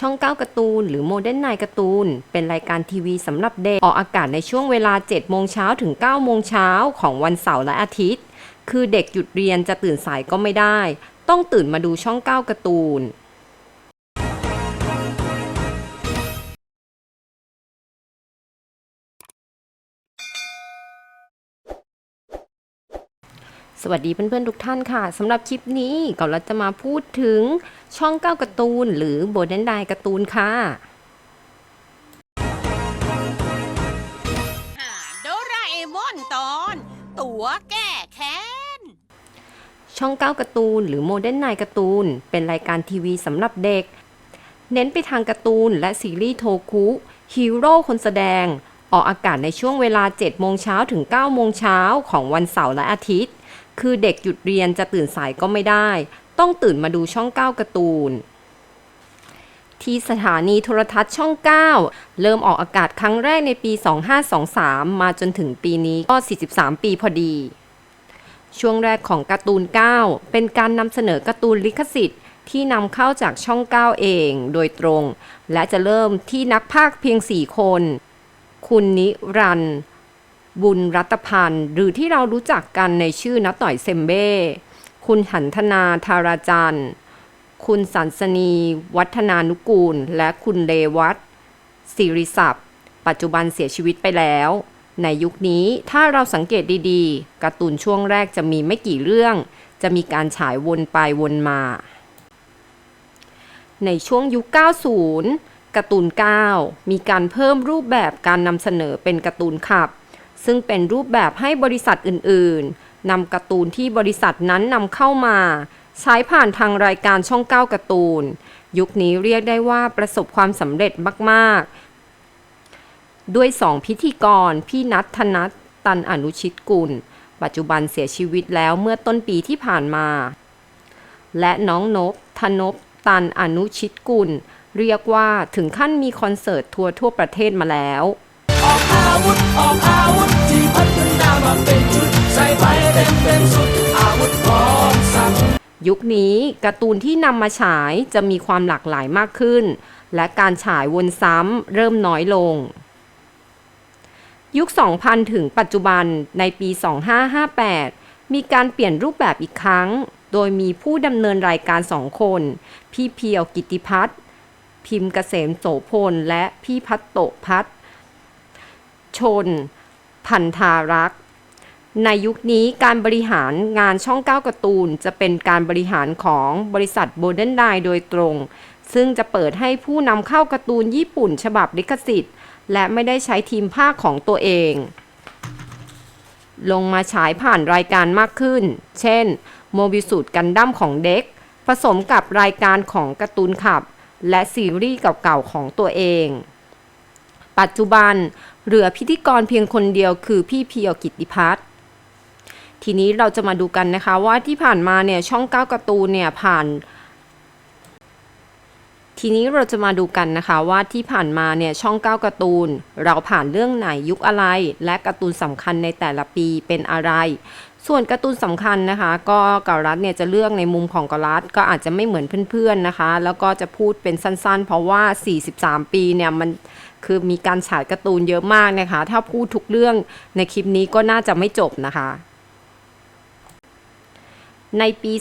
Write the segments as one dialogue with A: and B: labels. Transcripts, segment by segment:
A: ช่อง 9การ์ตูน หรือโมเดิร์นไนการ์ตูน เป็นรายการทีวีสำหรับเด็ก ออกอากาศในช่วงเวลา 7 โมงเช้าถึง 9 โมงเช้าของวันเสาร์และอาทิตย์ คือเด็กหยุดเรียนจะตื่นสายก็ไม่ได้ ต้องตื่นมาดูช่อง 9การ์ตูน สวัสดีเพื่อนๆทุกท่านค่ะสำหรับคลิปนี้ก็เราจะมาพูดถึงช่อง9การ์ตูน หรือโบเดนไดการ์ตูนค่ะ
B: หาโดราเอมอนตอน ตัวแก้แค้น
A: ช่อง9การ์ตูน หรือโมเดิร์นไนการ์ตูน เป็นรายการทีวีสำหรับเด็ก เน้นไปทางการ์ตูนและซีรีส์โทคุฮีโร่คนแสดง ออกอากาศในช่วงเวลา 7 โมงเช้าถึง 9 โมงเช้าของวันเสาร์และอาทิตย์ คือเด็กหยุดเรียนจะตื่นสายก็ไม่ได้ ต้องตื่นมาดูช่อง 9การ์ตูน ที่สถานีโทรทัศน์ช่อง 9 เริ่มออกอากาศครั้งแรกในปี 2523 มาจนถึงปีนี้ก็ 43 ปีพอดี ช่วงแรกของการ์ตูน 9 เป็นการนำเสนอการ์ตูนลิขสิทธิ์ ที่นำเข้าจากช่อง 9 เองโดยตรง และจะเริ่มที่นักพากเพียง 4 คน คุณนิรันดร์ บุญรัตพันธ์ หรือที่เรารู้จักกันในชื่อนัต่อยเซมเบ้ คุณหันธนาธาราจันทร์ คุณสันสนี วัฒนานุกูล และคุณเลวัตสิริศัพท์ ปัจจุบันเสียชีวิตไปแล้ว ในยุคนี้ถ้าเราสังเกตดีๆการ์ตูนช่วงแรกจะมีไม่กี่เรื่อง จะมีการฉายวนไปวนมา ในช่วงยุค 90การ์ตูน 9 มีการเพิ่มรูปแบบการนำเสนอเป็นการ์ตูนขับ ซึ่งเป็นรูปแบบให้บริษัทอื่นๆนำการ์ตูนที่บริษัทนั้นนำเข้ามา ใช้ผ่านทางรายการช่อง9การ์ตูน ยุคนี้เรียกได้ว่าประสบความสำเร็จมากๆ ด้วยสองพิธีกร พี่นัทธนัทตันอนุชิตกุล ปัจจุบันเสียชีวิตแล้วเมื่อต้นปีที่ผ่านมา และน้องนบธนบตันอนุชิตกุล เรียกว่าถึงขั้นมีคอนเสิร์ตทัวร์ทั่วประเทศมาแล้ว
C: ออกอาวุธ ออกอาวุธ ที่พัฒนามาเป็นชุด ใส่ไปเต็มเต็มสุด อาวุธพร้อมสัง
A: ยุคนี้การ์ตูนที่นำมาฉายจะมีความหลากหลายมากขึ้น และการฉายวนซ้ำเริ่มน้อยลง ยุค 2000 ถึงปัจจุบันในปี 2558 มีการเปลี่ยนรูปแบบอีกครั้ง โดยมีผู้ดำเนินรายการสองคน พี่เพียวกิติพัฒน์พิมพ์เกษมโสพลและพี่พัตโตพัฒน์ ชน พันธารักษ์ ในยุคนี้การบริหารงานช่อง 9การ์ตูน จะเป็นการบริหารของบริษัทโบเดนไดโดยตรง ซึ่งจะเปิดให้ผู้นำเข้าการ์ตูนญี่ปุ่นฉบับลิขสิทธิ์ และไม่ได้ใช้ทีมภาคของตัวเองลงมาฉายผ่านรายการมากขึ้น เช่น โมบิสูตกันดั้มของเด็ก ผสมกับรายการของการ์ตูนขับ และซีรีส์เก่าๆของตัวเอง ปัจจุบัน เหลือพิธีกรเพียงคนเดียวคือพี่เพียวกิติพัฒน์ทีนี้เราจะมาดูกันนะคะว่าที่ผ่านมาเนี่ยช่อง9การ์ตูนเนี่ยผ่าน ทีนี้เราจะมาดูกันนะคะว่าที่ผ่านมาเนี่ยช่อง9การ์ตูน เราผ่านเรื่องไหนยุคอะไร และการ์ตูนสำคัญในแต่ละปีเป็นอะไร ส่วนการ์ตูนสำคัญนะคะ ก็กาลัดเนี่ยจะเลือกในมุมของกาลัดก็อาจจะไม่เหมือนเพื่อนๆนะคะ แล้วก็จะพูดเป็นสั้นๆ เพราะว่า 43 ปีเนี่ยมัน คือมีการฉายการ์ตูนเยอะมากนะคะ ถ้าพูดทุกเรื่องในคลิปนี้ก็น่าจะไม่จบนะคะ ในปี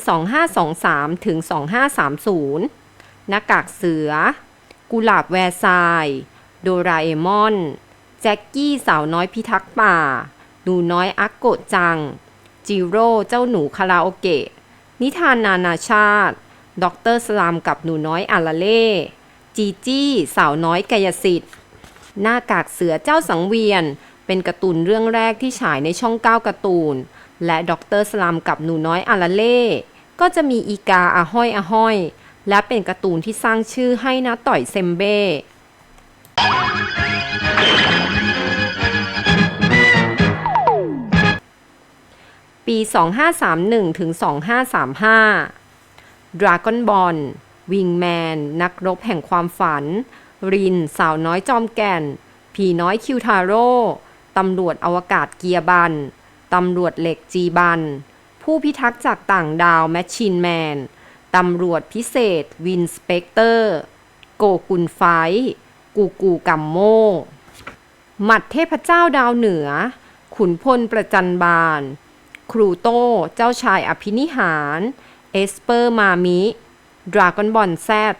A: 2523 ถึง 2530 หน้ากากเสือ กุหลาบแวร์ซายน์โดราเอมอน แจ็คกี้สาวน้อยพิทักษ์ป่า หนูน้อยอักโกะจัง จิโร่เจ้าหนูคาราโอเกะ นิทานนานาชาติด็อกเตอร์สลามกับหนูน้อยอาราเล่จีจี้สาวน้อยกายสิทธิ์ หน้ากากเสือเจ้าสังเวียน เป็นการ์ตูนเรื่องแรกที่ฉายในช่อง 9การ์ตูน และด็อกเตอร์สลามกับหนูน้อยอาราเล่ ก็จะมีอีกาอาห้อยอาห้อย และเป็นการ์ตูนที่สร้างชื่อให้นะต่อยเซมเบ้ปี 2531 ถึง 2535 Dragon Ball Wingman นักรบแห่งความฝัน ริน สาวน้อยจอมแก่น ผีน้อยคิวทาโร่ ตำรวจอวกาศเกียร์บัน ตำรวจเหล็กจีบัน ผู้พิทักษ์จากต่างดาวแมชชินแมน ตำรวจพิเศษวินสเปกเตอร์ โกกุนไฟท์กูกูกัมโม หมัดเทพเจ้าดาวเหนือ ขุนพลประจันบาน ครูโต้เจ้าชายอภินิหาร เอสเปอร์มามิดราก้อนบอลแซด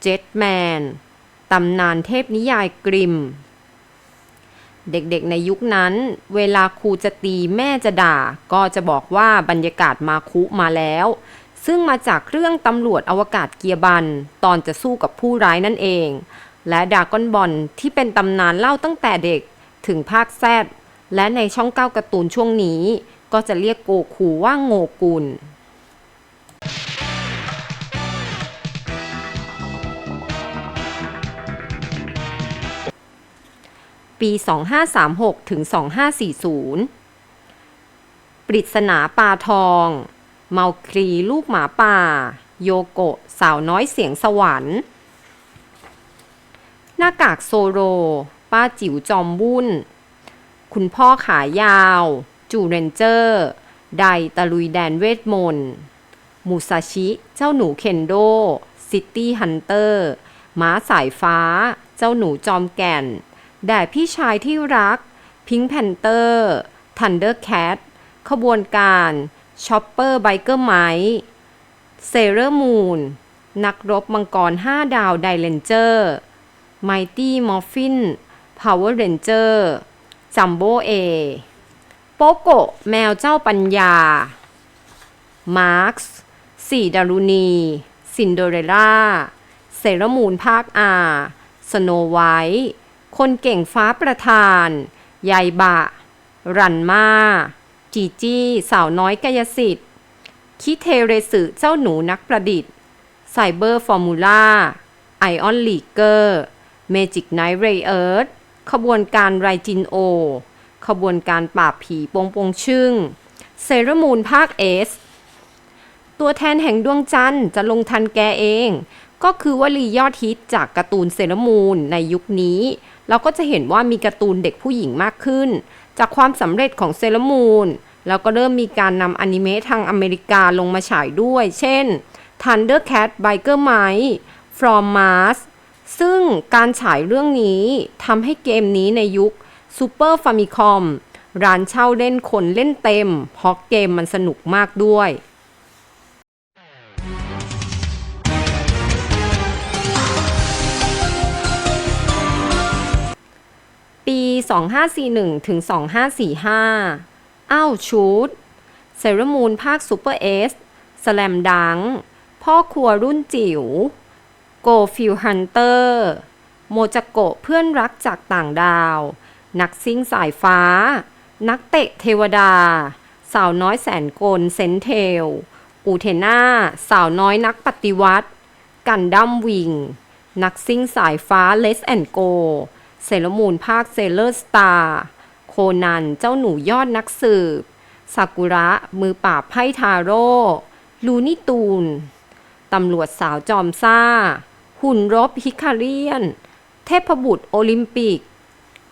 A: เจ็ตแมน ตำนานเทพนิยายกริม เด็กๆในยุคนั้น เวลาครูจะตีแม่จะด่า ก็จะบอกว่าบรรยากาศมาคุมาแล้ว ซึ่งมาจากเรื่องตำรวจอวกาศเกียร์บัน ตอนจะสู้กับผู้ร้ายนั่นเอง และดาก้อนบอลที่เป็นตำนานเล่าตั้งแต่เด็กถึงภาคแซดและในช่องเก้าการ์ตูนช่วงนี้ ก็จะเรียกโกคูว่าโงกุล ปี 2536 ถึง 2540 ปริศนาปลาทอง เมาครีลูกหมาป่า โยโกะสาวน้อยเสียงสวรรค์ หน้ากากโซโร ป้าจิ๋วจอมวุ่น คุณพ่อขายาว จูเรนเจอร์ ไดตะลุยแดนเวทมนต์มูซาชิ เจ้าหนูเคนโด ซิตี้ฮันเตอร์ ม้าสายฟ้า เจ้าหนูจอมแก่น แด่พี่ชายที่รัก พิง k ์แพนเตอร์ทันเดอร์แคทขบวนการช็อปเปอร์ไบเกอร์ไมเซเรอร์มูนนักรบมังกร 5 ดาวไดเลนเจอร์ไมตี้มอฟฟินพาวเวอร์เรนเจอร์จัมโบเอโปโกแมวเจ้าปัญญา มาร์คส์สี่ดารุณี ซินเดอเรลล่า เซรามูนภาคอาสโนไวท์ คนเก่งฟ้าประธานยายบะ รันมา จีจี้ สาวน้อยกายสิทธิ์ คิเทเรสึเจ้าหนูนักประดิษฐ์ ไซเบอร์ฟอร์มูล่า ไอออนลีเกอร์ เมจิกไนท์เรเอิร์ธขบวนการไรจินโอ ขบวนการปราบผีปงปงชึ่ง เซรามูนภาคเอส ตัวแทนแห่งดวงจันทร์จะลงทันแกเอง ก็คือวลียอดฮิตจากการ์ตูนเซรามูนในยุคนี้ เราก็จะเห็นว่ามีการ์ตูนเด็กผู้หญิงมากขึ้น จากความสำเร็จของเซรามูนแล้วก็เริ่มมีการนำอนิเมะทางอเมริกาลงมาฉายด้วย เช่น Thundercat Biker Mice From Mars ซึ่งการฉายเรื่องนี้ทำให้เกมนี้ในยุค Super Famicom ร้านเช่าเล่นคนเล่นเต็มเพราะเกมมันสนุกมากด้วย 2541 ถึง 2545 อ้าวชูดเซรามูนภาคซูเปอร์เอสสแลมดัง พ่อครัวรุ่นจิ๋วโกฟิลฮันเตอร์ โมจโกะเพื่อนรักจากต่างดาว นักซิ่งสายฟ้า นักเตะเทวดา สาวน้อยแสนกลเซนเทล อูเทน่าสาวน้อยนักปฏิวัติ กันดั้มวิง นักซิ่งสายฟ้าเลสแอนโก เซเลมูนภาคเซเลอร์สตาร์โคนันเจ้าหนูยอดนักสืบซากุระมือปราบไพ่ทาโร่ลูนี่ตูนตำรวจสาวจอมซ่า หุ่นรบฮิคาเรียน เทพบุตรโอลิมปิก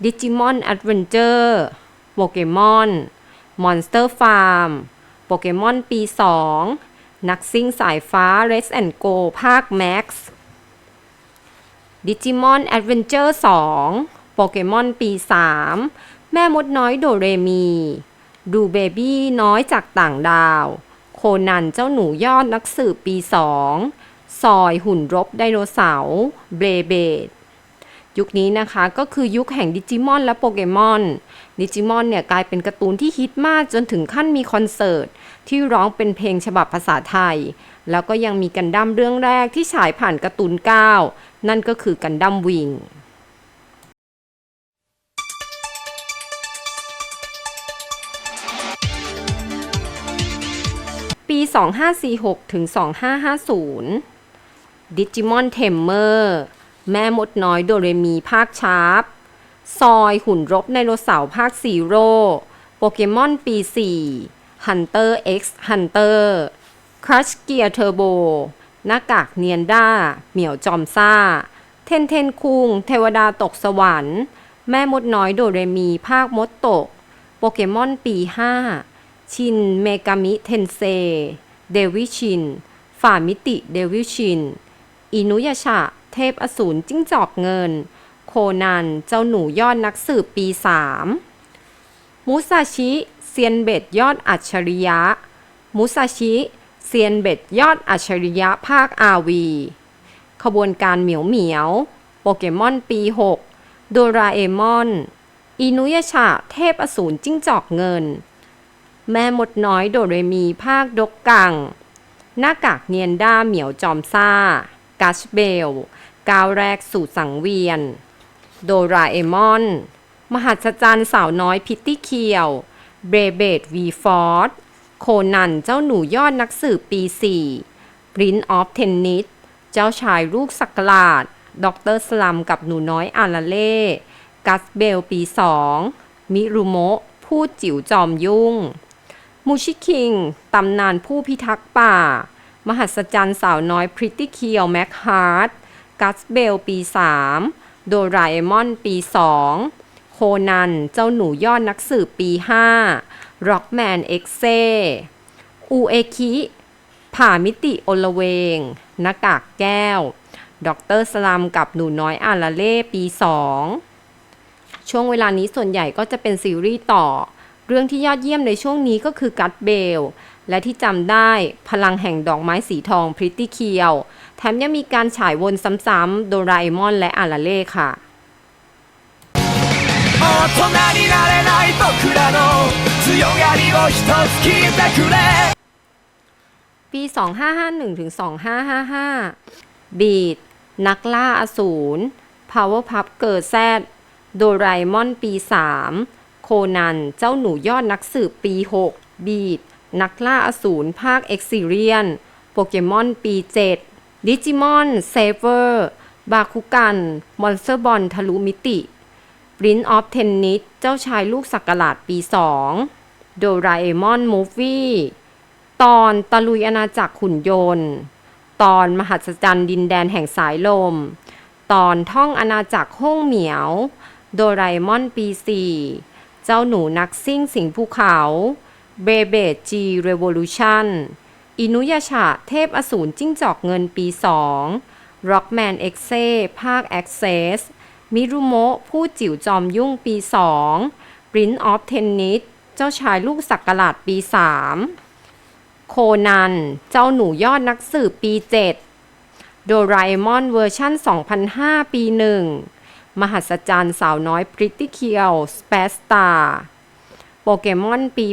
A: ดิจิมอนแอดเวนเจอร์โปเกมอนมอนสเตอร์ฟาร์มโปเกมอนปี 2 นักซิ่งสายฟ้า Res and Go ภาค Max ดิจิมอนแอดเวนเจอร์2โปเกมอนปี 3 แม่มดน้อยโดเรมี ดูเบบี้น้อยจากต่างดาว โคนันเจ้าหนูยอดนักสืบปี 2 ซอยหุ่นรบไดโนเสาร์เบรเบดยุคนี้นะคะก็คือยุคแห่งดิจิมอนและโปเกมอน ดิจิมอนเนี่ยกลายเป็นการ์ตูนที่ฮิตมากจนถึงขั้นมีคอนเสิร์ต ที่ร้องเป็นเพลงฉบับภาษาไทย แล้วก็ยังมีกันดั้มเรื่องแรกที่ฉายผ่านการ์ตูน 9 นั่นก็คือกันดั้มวิงปี 2546 ถึง 2550 ดิจิมอนเทมเมอร์ แม่มดน้อยโดเรมีภาคชาร์ป ซอยหุ่นรบไดโนเสาร์ภาคซีโร่โปเกมอนปี 4 Hunter x Hunter Crush Gear Turbo หน้ากากเนียนด้า เหมียวจอมซ่า เทนเทนคุง เทวดาตกสวรรค์ แม่มดน้อยโดเรมีภาคมดตก โปเกมอนปี 5 ชินเมกามิเทนเซ เดวิชิน ฝ่ามิติเดวิชิน อินุยชะ เทพอสูรจิ้งจอกเงิน โคนัน เจ้าหนูยอดนักสืบปี3มุซาชิเซียนเบ็ดยอดอัจฉริยะ มุซาชิเซียนเบ็ดยอดอัจฉริยะภาคอาวีขบวนการเหมียวเหมียว โปเกมอนปี 6 โดราเอมอน อินุยชะเทพอสูรจิ้งจอกเงิน แม่มดน้อยโดเรมีภาคดกกัง หน้ากากเนียนด้าเหมียวจอมซ่า กัชเบลก้าวแรกสู่สังเวียน โดราเอมอน มหัศจรรย์สาวน้อยพิตตี้เคียว เบรเบดวีฟอร์ด โคนันเจ้าหนูยอดนักสืบปี4ปรินออฟเทนนิส เจ้าชายลูกสักหลาดด็อกเตอร์สลัมกับหนูน้อยอาราเล่ กัสเบลปี 2 มิรุโมะผู้จิ๋วจอมยุ่ง มูชิคิง ตำนานผู้พิทักษ์ป่า มหัศจรรย์สาวน้อยพริตตี้เคียวแม็กฮาร์ดกัสเบลปี 3 โดราเอมอนปี 2 โคนัน เจ้าหนูยอดนักสืบปี 5 ร็อกแมนเอ็กเซอูเอคิ ผ่ามิติโอลเวง หน้ากากแก้ว ด็อกเตอร์สลัมกับหนูน้อยอาราเล่ปี 2 ช่วงเวลานี้ส่วนใหญ่ก็จะเป็นซีรีส์ต่อ เรื่องที่ยอดเยี่ยมในช่วงนี้ก็คือกัตเบล และที่จำได้พลังแห่งดอกไม้สีทองพริตตี้เคียวแถมยังมีการฉายวนซ้ำๆโดราเอมอนและอาราเล่ค่ะปี 2551ถึง2555 บีด นักล่าอสูรพาวเวอร์พับเกิดแซดโดราเอมอนปี 3 โคนัน เจ้าหนูยอดนักสืบปี 6 บีด นักล่าอสูรภาคเอ็กซิเรียน โปเกมอนปี 7 ดิจิมอนเซเวอร์ บาคุกัน มอนสเตอร์บอลทะลุมิติปรินออฟเทนนิสเจ้าชายลูกสักกลาดปี 2 โดราเอมอนมูฟวี่ตอนตะลุยอาณาจักรขุนยนต์ ตอนมหัศจรรย์ดินแดนแห่งสายลม ตอนท่องอาณาจักรห้องเหมียว โดราเอมอนปี 4 เจ้าหนูนักซิ่งสิงภูเขา เบเบจีเรว o ลูชันอินุยาชะเทพอสูรจิ้งจอกเงินปี 2 Rockman X เซภาค Access มิรุโมะผู้จิ๋วจอมยุ่งปี 2 Prince of Tennis เจ้าชายลูกสักกลาดปี 3 โคนัน เจ้าหนูยอดนักสืบปี 7 โดราเอมอนเวอร์ชั่น 2005 ปี 1 มหัศจรรย์สาวน้อยพริตตี้เคียวสเปสตา โปเกมอนปี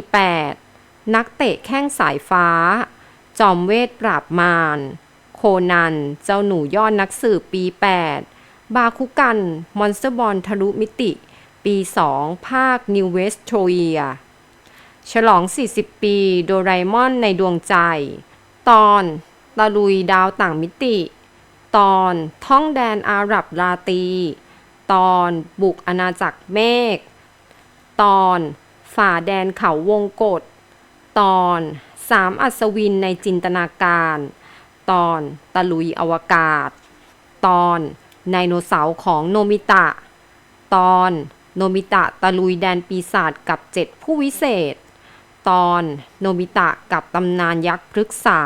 A: 8 นักเตะแข้งสายฟ้า จอมเวทปราบมาร โคนัน เจ้าหนูยอดนักสืบปี 8 บาคุกัน มอนสเตอร์บอลทะลุมิติ ปี 2 ภาคนิวเวสโทเอีย ฉลอง 40 ปี โดราเอมอนในดวงใจ ตอนตะลุยดาวต่างมิติ ตอนท่องแดนอาหรับราตี ตอนบุกอาณาจักรเมฆ ตอน ฝ่าแดนเขาวงกฏตอนสามอัศวินในจินตนาการ ตอนตะลุยอวกาศ ตอนไดโนเสาร์ของโนมิตะ ตอนโนมิตะตะลุยแดนปีศาจกับเจ็ดผู้วิเศษ ตอนโนบิตะกับตำนานยักษ์พฤกษา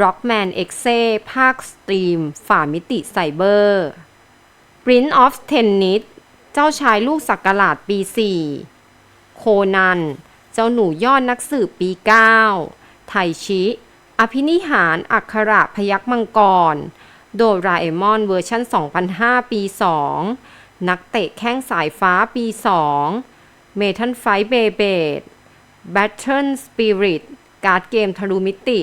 A: Rockman X เซภาคสตรีม ฝ่ามิติไซเบอร์ Prince of Tennis เจ้าชายลูกสักกลาดปี4 โคนัน เจ้าหนูยอดนักสืบปี 9 ไทชิ อภินิหารอักขระพยักมังกร โดราเอมอนเวอร์ชัน2005 ปี 2 นักเตะแข้งสายฟ้าปี 2 เมทัลไฟเบเบดแบทเทิลสปิริตการ์ดเกมทะลุมิติ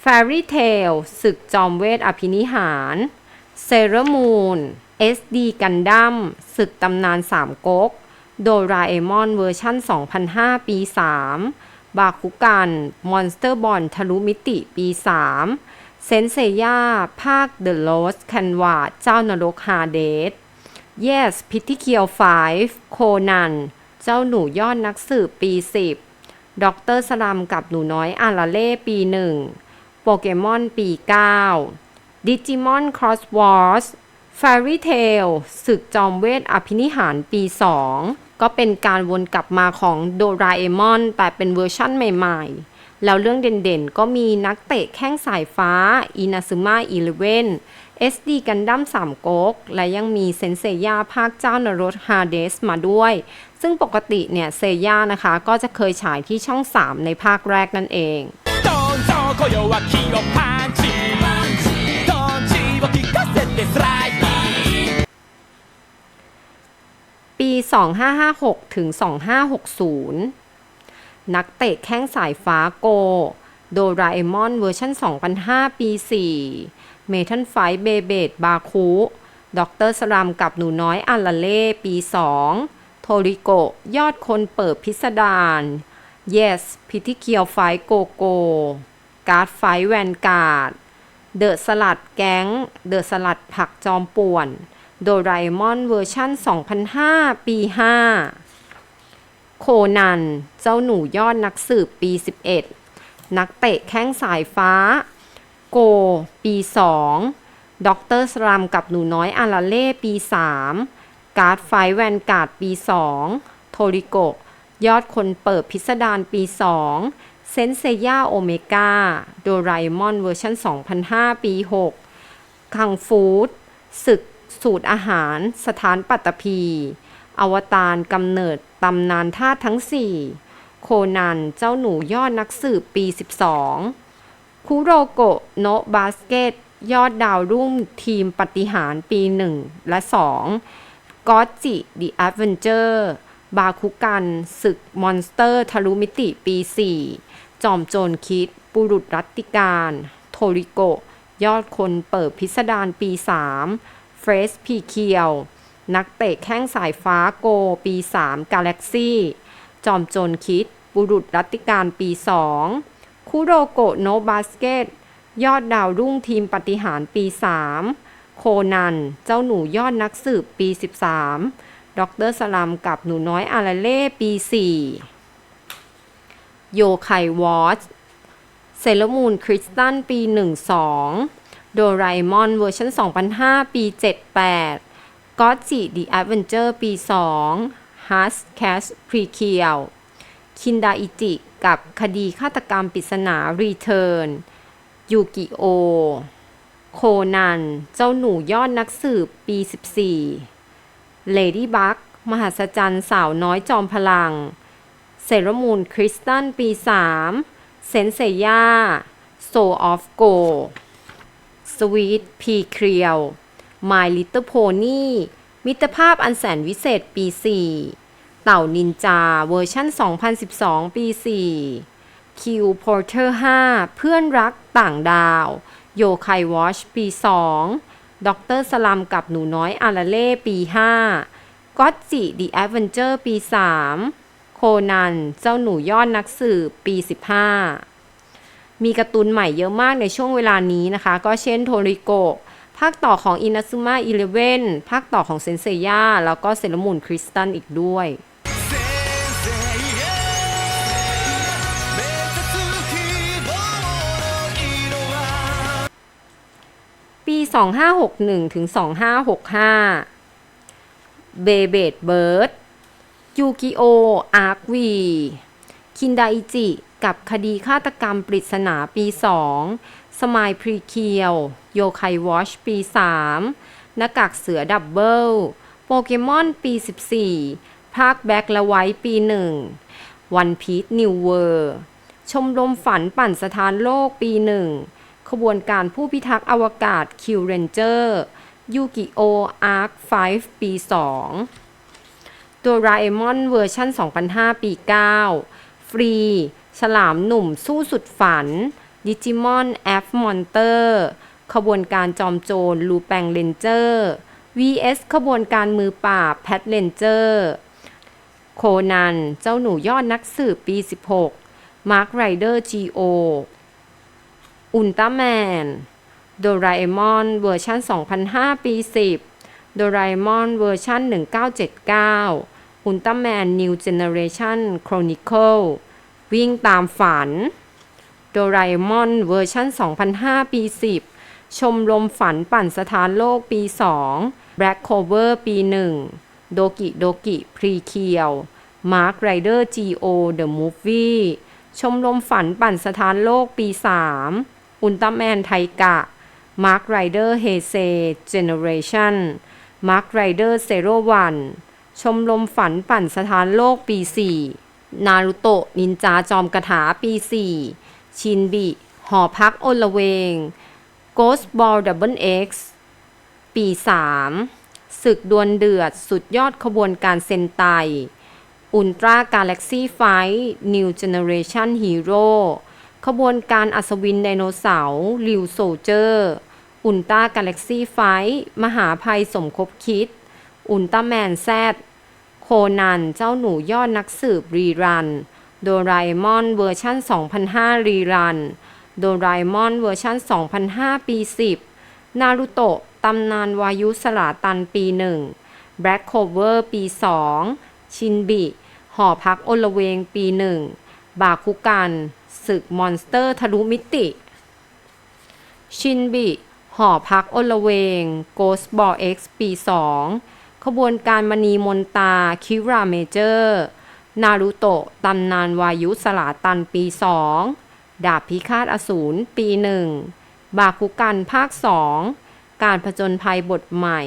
A: แฟรี่เทลศึกจอมเวทอภินิหาร เซเรมูน SD กันดั้มศึกตำนานสามก๊ก โดราเอมอนเวอร์ชัน2005 ปี 3 บาคุกันมอนสเตอร์บอลทะลุมิติปี 3 เซนเซย่าภาค The Lost Canvas เจ้านรกฮาเดส Yes พิธีเคียว5โคนัน เจ้าหนูยอดนักสืบปี 10ด็อกเตอร์สลัมกับหนูน้อยอาราเล่ปี 1 โปเกมอนปี 9 ดิจิมอนครอสวอร์ส f a i r y Tail ศึกจอมเวทอภินิหารปี 2 ก็เป็นการวนกลับมาของโดราเอมอนแต่เป็นเวอร์ชั่นใหม่ๆ แล้วเรื่องเด่นๆ ก็มีนักเตะแข้งสายฟ้าอินาซึมะอีเลเวน SD กันดั้ม3ก๊ก และยังมีเซนเซย่าภาคเจ้านรสฮาเดสมาด้วย ซึ่งปกติเนี่ยเซย่านะคะก็จะเคยฉายที่ช่อง 3 ในภาคแรกนั่นเอง ปี 2556 ถึง 2560 นักเตะแข้งสายฟ้าโก โดราเอมอนเวอร์ชัน2005 ปี 4 เมทัลไฟเบเบดบาคุด็อกเตอร์สลัมกับหนูน้อยอัลลเล่ ปี 2 โทริโกะยอดคนเปิดพิสดาร Yes พิธีเคียวไฟโกโก การ์ดไฟแวนการ์ด เดอะสลัดแก๊ง เดอะสลัดผักจอมป่วน โดราเอมอนเวอร์ชั่น 2005 ปี 5 โคนัน เจ้าหนูยอดนักสืบปี 11 นักเตะแข้งสายฟ้า โก ปี 2 ด็อกเตอร์สลัมกับหนูน้อยอาราเล่ ปี 3 การ์ดไฟแวนการ์ดปี 2 โทริโกยอดคนเปิดพิสดารปี 2 เซนเซย่าโอเมกาโดราเอมอนเวอร์ชัน2005 ปี 6 คังฟูดศึก สูตรอาหาร สถานปัตตภี อวตารกำเนิดตำนานธาตุทั้ง4โคนันเจ้าหนูยอดนักสืบปี 12 คุโรโกะโนบาสเกต ยอดดาวรุ่งทีมปฏิหารปี 1 และ 2 กอจิดีแอดเวนเจอร์ บาคุกันศึกมอนสเตอร์ทะลุมิติปี 4 จอมโจรคิด ปุรุษรัตติการ โทริโกะยอดคนเปิดพิสดารปี 3 เฟรสพีเคียว นักเตะแข้งสายฟ้าโกปี 3 กาแล็กซี่ จอมโจรคิด บุรุษรัติการปี 2 คุโรโกโนบาสเกต ยอดดาวรุ่งทีมปฏิหารปี 3 โคนัน เจ้าหนูยอดนักสืบปี 13ด็อกเตอร์สลัมกับหนูน้อยอาราเล่ปี 4 โยไควอชเซเลมูนคริสตันปี 12 โดราเอมอนเวอร์ชัน2005 ปี 78ก็จิดีแอดเวนเจอร์ปี2ฮัสแคสพรีเคียวคินดาอิจิกับคดีฆาตกรรมปริศนารีเทิร์นยูกิโอ โคนัน เจ้าหนูยอดนักสืบปี 14เลดี้บักมหัศจรรย์สาวน้อยจอมพลัง เซรามูนคริสตันปี 3 เซนเซย่าโซออฟโก สวีทพีเครียว My Little Pony มิตรภาพอันแสนวิเศษปี 4 เต่านินจาเวอร์ชั่น 2012 ปี 4 Q Porter 5 เพื่อนรักต่างดาว โยคไควอชปี 2 ด็อกเตอร์สลัมกับหนูน้อยอาราเล่ปี 5ก็จิดีแอดเวนเจอร์ปี 3 โคนัน เจ้าหนูยอดนักสืบปี 15 มีการ์ตูนใหม่เยอะมากในช่วงเวลานี้นะคะ ก็เช่นโทริโกะภาคต่อของอินาซึมะอีเลเวนภาคต่อของเซนเซย่าแล้วก็เซเลมูนคริสตันอีกด้วยปี 2561 ถึง 2565 เบเบดเบิร์ดยูกิโออาร์ควี คินไดจิ กับคดีฆาตกรรมปริศนาปี 2 สมายพรีเคียว โยไควอชปี 3 หน้ากากเสือดับเบิล โปเกมอนปี 14 ภาคแบ็คละไวท์ปี 1 วันพีทนิวเวอร์ ชมรมฝันปั่นสถานโลกปี 1 ขบวนการผู้พิทักษ์อวกาศคิวเรนเจอร์ยูกิโออาร์ค5ปี2โดราเอมอนเวอร์ชัน2005 ปี 9 ฟรี ฉลามหนุ่มสู้สุดฝัน ดิจิมอนแอฟมอนเตอร์ ขบวนการจอมโจรลูแปงเลนเจอร์ vs ขบวนการมือปราแพทเลนเจอร์ โคนัน เจ้าหนูยอดนักสืบปี 16 มาร์คไรเดอร์ G.O. อุลตร้าแมน โดราเอมอนเวอร์ชัน2005 ปี 10 โดราเอมอนเวอร์ชัน1979 อุลตร้าแมนนิวเจเนเรชันโครนิเคิล วิ่งตามฝัน โดราเอมอนเวอร์ชัน2005 ปี 10 ชมรมฝันปั่นสถานโลกปี 2 Black Cover ปี 1 โดกิโดกิพรีเคียว Mark Rider G.O. The Movie ชมรมฝันปั่นสถานโลกปี 3 อุลตร้าแมนไทกะ Mark Rider Heisei Generation Mark Rider Zero One ชมรมฝันปั่นสถานโลกปี 4 นารุโตะนินจาจอมกระถาปี 4 ชินบิ หอพักโอลเวง Ghost Ball Double X ปี 3 ศึกดวลเดือดสุดยอดขบวนการเซนไต อุลตร้า a าแล็กซี่ไฟ New Generation Hero ขบวนการอัศวินไดโนเสาร์ลิวโซเจอร์ อุลตร้า a าแล็กซี่ไฟมหาภัยสมคบคิด อุลตร้าแมนแซด นัน เจ้าหนูยอดนักสืบรีรัน โดราเอมอนเวอร์ชัน2005 รีรัน โดราเอมอนเวอร์ชัน2005 ปี 10 นารูโตะตำนานวายุสลาตันปีหนึ่งแบล็คโคเวอร์ปี 2 ชินบิ หอพักโอลเวงปีหนึ่งบาคุกันศึกมอนสเตอร์ทะลุมิติ ชินบิ หอพักโอลเวง Ghost Ball X ปี 2 ขบวนการมณีมนตาคิราเมเจอร์ นารูโตะตำนานวายุสลาตันปี 2 ดาบพิฆาตอสูรปี 1 บาคุกันภาค 2 การผจญภัยบทใหม่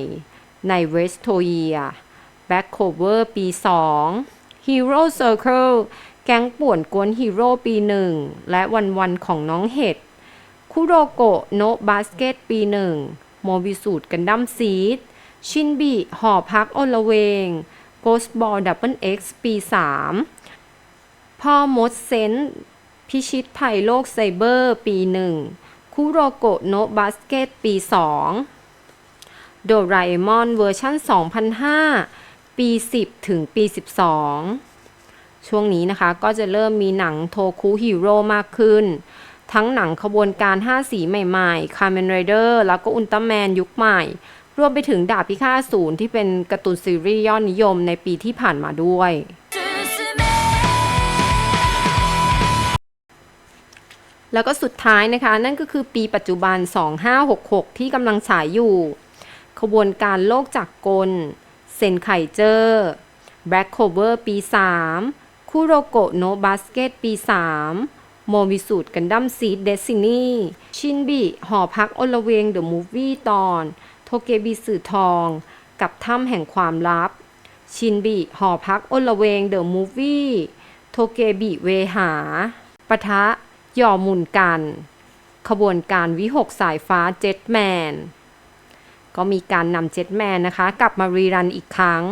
A: ในเวสโทเยียแบ็คโคเวอร์ปี 2 Hero Circle แก๊งป่วนกวนฮีโร่ปี 1 และวันวันของน้องเห็ด คุโรโกะโนะบาสเกตปี 1 โมบิสูตกันดั้มซีด ชินบิหอพักโอลเวงโกสบอลดับเบิลเอ็กซ์ปี 3 พ่อมดเซนพิชิตภัยโลกไซเบอร์ปี 1 คุโรโกะโนะบาสเกตปี 2 โดราเอมอนเวอร์ชั่น 2005 ปี 10 ถึงปี 12 ช่วงนี้นะคะก็จะเริ่มมีหนังโทคุฮีโร่มากขึ้น ทั้งหนังขบวนการ 5 สีใหม่ๆ c a r m e n Rider แล้วก็อุลตร้าแมนยุคใหม่ รวมไปถึงดาบพิฆาตศูนย์ที่เป็นการ์ตูนซีรีส์ยอดนิยมในปีที่ผ่านมาด้วย แล้วก็สุดท้ายนะคะ นั่นก็คือปีปัจจุบัน 2566 ที่กำลังฉายอยู่ ขบวนการโลกจักกล เซนไคเจอร์ แบล็คโคเวอร์ปี 3 คุโรโกโนบาสเกตปี 3โมวิสูตรกันดั้มซีดเดซินีชินบิ หอพักอละเวงเดอะมูฟวี่ตอน โทเกบิสือทอง กับถ้ำแห่งความลับ ชินบิหอพักอละเวงเดอะมูฟวี่โทเกบิเวหาปะทะย่อมุนกัน ขบวนการวิหกสายฟ้าเจ็ตแมน ก็มีการนำเจ็ตแมนนะคะ กลับมารีรันอีกครั้ง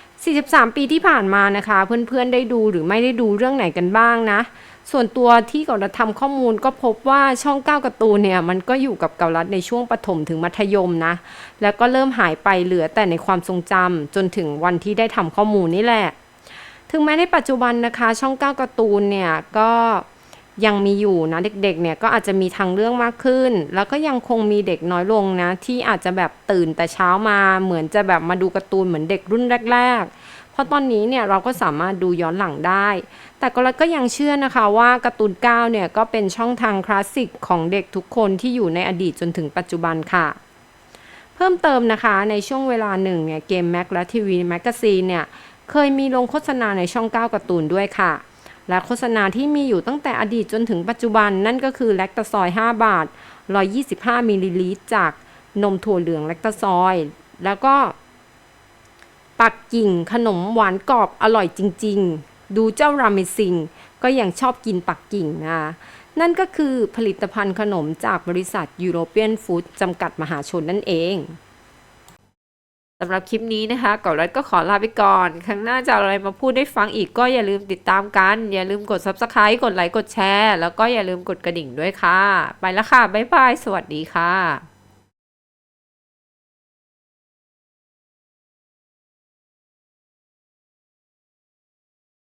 A: 43 ปีที่ผ่านมานะคะ เพื่อนๆได้ดูหรือไม่ได้ดูเรื่องไหนกันบ้างนะ ส่วนตัวที่ก่อนจะทำข้อมูลก็พบว่าช่อง9การ์ตูนเนี่ยมันก็อยู่กับเกาลัดในช่วงประถมถึงมัธยมนะ แล้วก็เริ่มหายไปเหลือแต่ในความทรงจำจนถึงวันที่ได้ทำข้อมูลนี่แหละ ถึงแม้ในปัจจุบันนะคะ ช่อง9การ์ตูนเนี่ยก็ยังมีอยู่นะเด็กๆเนี่ยก็อาจจะมีทางเรื่องมากขึ้น แล้วก็ยังคงมีเด็กน้อยลงนะ ที่อาจจะแบบตื่นแต่เช้ามาเหมือนจะแบบมาดูการ์ตูนเหมือนเด็กรุ่นแรกๆ เพราะตอนนี้เนี่ยเราก็สามารถดูย้อนหลังได้ แต่ก็แล้วก็ยังเชื่อนะคะว่าการ์ตูน9เนี่ยก็เป็นช่องทางคลาสสิกของเด็กทุกคนที่อยู่ในอดีตจนถึงปัจจุบันค่ะ เพิ่มเติมนะคะในช่วงเวลาหนึ่งเนี่ยเกมแม็กและทีวีแมกกาซีนเนี่ยเคยมีลงโฆษณาในช่อง 9การ์ตูนด้วยค่ะ และโฆษณาที่มีอยู่ตั้งแต่อดีตจนถึงปัจจุบันนั่นก็คือแลคตาซอย 5 บาท 125 มิลลิลิตรจากนมถั่วเหลืองแลคตาซอย แล้วก็ ปักกิ่งขนมหวานกรอบอร่อยจริง ๆ ดูเจ้าราเมซิง ก็ยังชอบกินปักกิ่งนะนั่นก็คือผลิตภัณฑ์ขนมจากบริษัทยูโรเปียนฟู้ดจำกัดมหาชนนั่นเองสำหรับคลิปนี้นะคะก่อนรัดก็ขอลาไปก่อน ครั้งหน้าจะอาอะไรมาพูดได้ฟังอีกก็อย่าลืมติดตามกัน อย่าลืมกด Subscribe กดไลค์กดแชร์ แล้วก็อย่าลืมกดกระดิ่งด้วยค่ะ ไปแล้วค่ะ บ๊ายบาย สวัสดีค่ะ